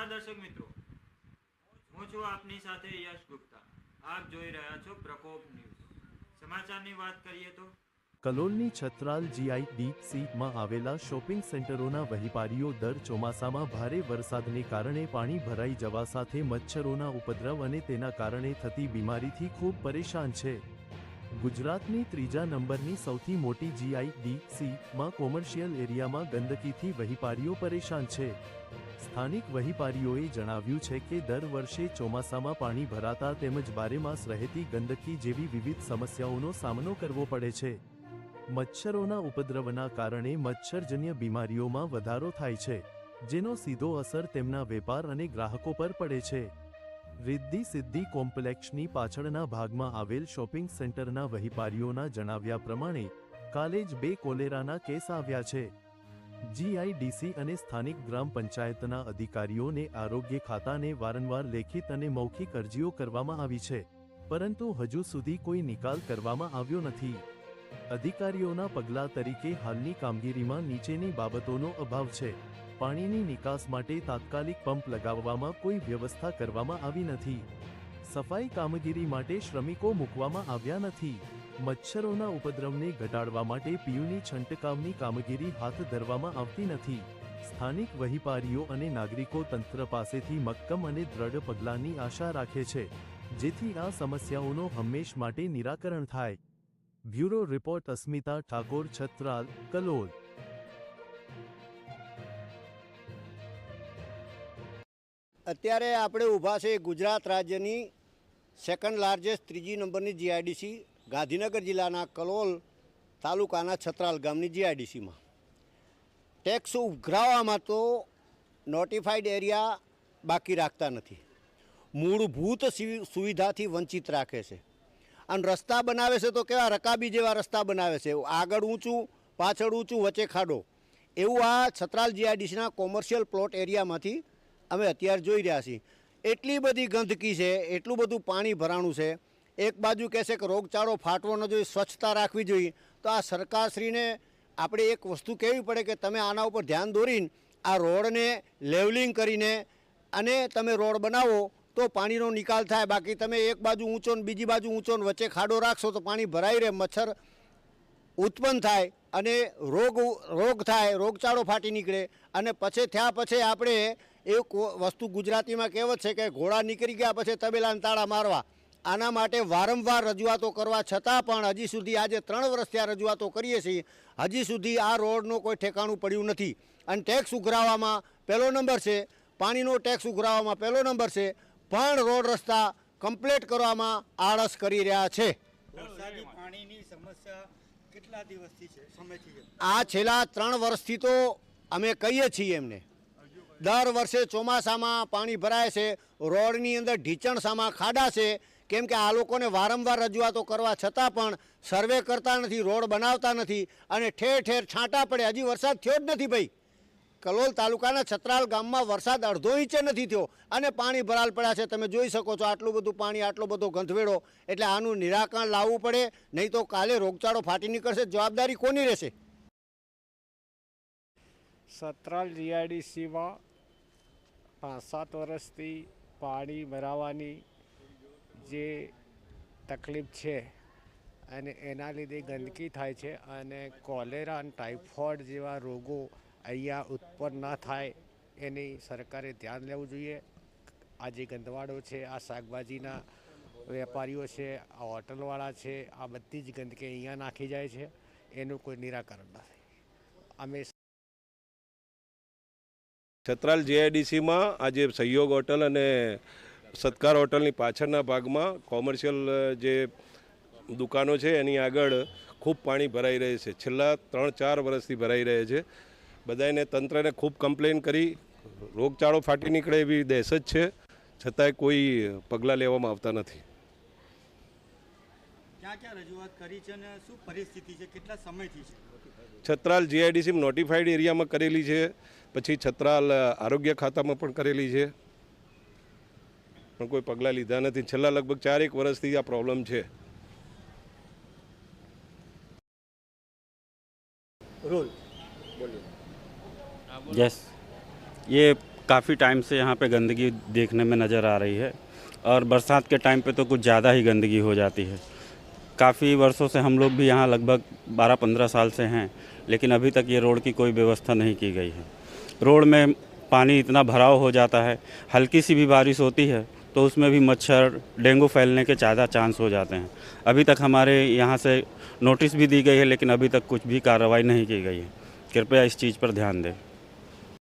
નમસ્કાર દર્શક મિત્રો, હું છું આપની સાથે યશ ગુપ્તા. આપ જોઈ રહ્યા છો પ્રકોપ ન્યૂઝ. સમાચારની વાત કરીએ તો, કલોલની છત્રાલ જીઆઈડીસીમાં આવેલા શોપિંગ સેન્ટરોના વહીપારીઓ દર ચોમાસામાં ભારે વરસાદને કારણે પાણી ભરાઈ જવા સાથે મચ્છરોના ઉપદ્રવ અને તેના કારણે થતી બીમારીથી ખૂબ પરેશાન છે. ગુજરાતની ત્રીજા નંબરની સૌથી મોટી જીઆઈડીસીમાં કોમર્શિયલ એરિયામાં ગંદકીથી વહીપારીઓ પરેશાન છે. સ્થાનિક વહીપારીઓએ જણાવ્યું છે કે દર વર્ષે ચોમાસામાં પાણી ભરાતા તેમજ બારેમાસ રહેતી ગંદકી જેવી વિવિધ સમસ્યાઓનો સામનો કરવો પડે છે. મચ્છરોના ઉપદ્રવના કારણે મચ્છરજન્ય બીમારીઓમાં વધારો થાય છે, જેનો સીધો અસર તેમના વેપાર અને ગ્રાહકો પર પડે છે. રિદ્ધિ સિદ્ધિ કોમ્પ્લેક્ષની પાછળના ભાગમાં આવેલ શોપિંગ સેન્ટરના વહીપારીઓના જણાવ્યા પ્રમાણે કાલે જ બે કોલેરાના કેસ આવ્યા છે. જીઆઈડીસી અને સ્થાનિક ગ્રામ પંચાયતના અધિકારીઓને આરોગ્ય ખાતાને વારંવાર લેખિત અને મૌખિક અરજીઓ કરવામાં આવી છે, પરંતુ હજુ સુધી કોઈ નિકાલ કરવામાં આવ્યો નથી. અધિકારીઓના પગલાં તરીકે હાલની કામગીરીમાં નીચેની બાબતોનો અભાવ છે. પાણીની નિકાસ માટે તાત્કાલિક પંપ લગાવવામાં કોઈ વ્યવસ્થા કરવામાં આવી નથી. સફાઈ કામગીરી માટે શ્રમિકો મૂકવામાં આવ્યા નથી. મચ્છરોના ઉપદ્રવને ઘટાડવા માટે પીયુની છંટકાવની કામગીરી હાથ ધરવામાં આવતી નથી. સ્થાનિક વહીપારીઓ અને નાગરિકો તંત્ર પાસેથી મક્કમ અને દ્રઢ પગલાંની આશા રાખે છે, જેથી આ સમસ્યાઓનો હંમેશ માટે નિરાકરણ થાય. Bureau report Asmita Thakor Chhatral, Kalol. અત્યારે આપણે ઊભા છે ગુજરાત રાજ્યની સેકન્ડ લાર્જેસ્ટ ત્રીજી નંબરની જીઆઈડીસી ગાંધીનગર જિલ્લાના કલોલ તાલુકાના છત્રાલ ગામની જીઆઈડીસીમાં ટેક્સ ઉઘરાવવામાં તો નોટિફાઈડ એરિયા બાકી રાખતા નથી. મૂળભૂત સિવિ- સુવિધાથી વંચિત રાખે છે. અને રસ્તા બનાવે છે તો કેવા રકાબી જેવા રસ્તા બનાવે છે. આગળ ઊંચું, પાછળ ઊંચું, વચ્ચે ખાડો. એવું આ છત્રાલ જીઆઈડીસીના કોમર્શિયલ પ્લોટ એરિયામાંથી અમે અત્યારે જોઈ રહ્યા છીએ. એટલી બધી ગંદકી છે, એટલું બધું પાણી ભરાણું છે. એક બાજુ કહેશે કે રોગચાળો ફાટવો ન જોઈએ, સ્વચ્છતા રાખવી જોઈએ. તો આ સરકારશ્રીને આપણે એક વસ્તુ કહેવી પડે કે તમે આના ઉપર ધ્યાન દોરીને આ રોડને લેવલિંગ કરીને અને તમે રોડ બનાવો તો પાણીનો નિકાલ થાય. બાકી તમે એક બાજુ ઊંચો ને બીજી બાજુ ઊંચો ને વચ્ચે ખાડો રાખશો તો પાણી ભરાઈ રહે, મચ્છર ઉત્પન્ન થાય અને રોગ રોગ થાય, રોગચાળો ફાટી નીકળે. અને પછી, થયા પછી આપણે એ કો- વસ્તુ ગુજરાતીમાં કહેવત છે કે ઘોડા નીકળી ગયા પછી તબેલાને તાળા મારવા. આના માટે વારંવાર રજૂઆતો કરવા છતાં પણ હજી સુધી આજે ત્રણ વર્ષથી આ રજૂઆતો કરીએ છીએ. હજી સુધી આ રોડનું કોઈ ઠેકાણું પડ્યું નથી. અને ટેક્સ ઉઘરાવવામાં પહેલો નંબર છે પાણીનો ટેક્સ ઉઘરાવવામાં પહેલો નંબર છે પણ રોડ રસ્તા કમ્પ્લીટ કરવામાં આળસ કરી રહ્યા છે. પાણીની સમસ્યા કેટલા દિવસથી છે? આ છેલ્લા ત્રણ વર્ષથી તો અમે કહીએ છીએ એમને. દર વર્ષે ચોમાસામાં પાણી ભરાય છે, રોડની અંદર ઢીચણસામાં ખાડા છે. કેમ કે આ લોકોને વારંવાર રજૂઆતો કરવા છતાં પણ સર્વે કરતા નથી, રોડ બનાવતા નથી અને ઠેર ઠેર છાંટા પડે. હજી વરસાદ થયો જ નથી ભાઈ. કલોલ તાલુકાના છત્રાલ ગામમાં વરસાદ અડધો ઇંચે નથી થયો અને પાણી ભરાલ પડ્યા છે. તમે જોઈ શકો છો આટલું બધું પાણી, આટલો બધો ગંધવેડો. એટલે આનું નિરાકરણ લાવવું પડે, નહીં તો કાલે રોગચાળો ફાટી નીકળશે. જવાબદારી કોની રહેશે? સતરાલ જીઆઈડીસીમાં પાંચ સાત વર્ષથી પાણી ભરાવાની જે તકલીફ છે અને એના લીધે ગંદકી થાય છે અને કોલેરા અને ટાઇફોઇડ જેવા રોગો અહીંયા ઉત્પન્ન ના થાય એની સરકારે ધ્યાન લેવું જોઈએ. આ જે ગંદવાડો છે, આ શાકભાજીના વેપારીઓ છે, આ હોટલવાળા છે, આ બધી જ ગંદકી અહીંયા નાખી જાય છે. એનું કોઈ નિરાકરણ નથી. અમે છત્રાલ જીઆઈડીસીમાં આજે સહયોગ હોટલ અને સત્કાર હોટલની પાછળના ભાગમાં કોમર્શિયલ જે દુકાનો છે એની આગળ ખૂબ પાણી ભરાઈ રહે છે. છેલ્લા ત્રણ ચાર વર્ષથી ભરાઈ રહે છે. બધાને તંત્રને ખૂબ કમ્પ્લેન કરી. રોગચાળો ફાટી નીકળે એવી દહેશત છે. છતાંય કોઈ પગલાં લેવામાં આવતા નથી. ક્યાં ક્યાં રજૂઆત કરી છે અને શું પરિસ્થિતિ છે કેટલા સમયથી છે છત્રાલ જીઆઈડીસીમાં નોટિફાઈડ એરિયામાં કરેલી છે પછી છત્રાલ આરોગ્ય ખાતામાં પણ કરેલી છે પણ કોઈ પગલાં લીધા નથી છેલ્લા લગભગ ચારેક વર્ષથી આ પ્રોબ્લેમ છે રોલ यस ये काफ़ी टाइम से यहाँ पे गंदगी देखने में नज़र आ रही है और बरसात के टाइम पे तो कुछ ज़्यादा ही गंदगी हो जाती है काफ़ी वर्षों से हम लोग भी यहाँ लगभग 12-15 साल से हैं, लेकिन अभी तक ये रोड की कोई व्यवस्था नहीं की गई है। रोड में पानी इतना भराव हो जाता है हल्की सी भी बारिश होती है तो उसमें भी मच्छर, डेंगू फैलने के ज़्यादा चांस हो जाते हैं। अभी तक हमारे यहाँ से नोटिस भी दी गई है, लेकिन अभी तक कुछ भी कार्रवाई नहीं की गई है। कृपया इस चीज़ पर ध्यान दें।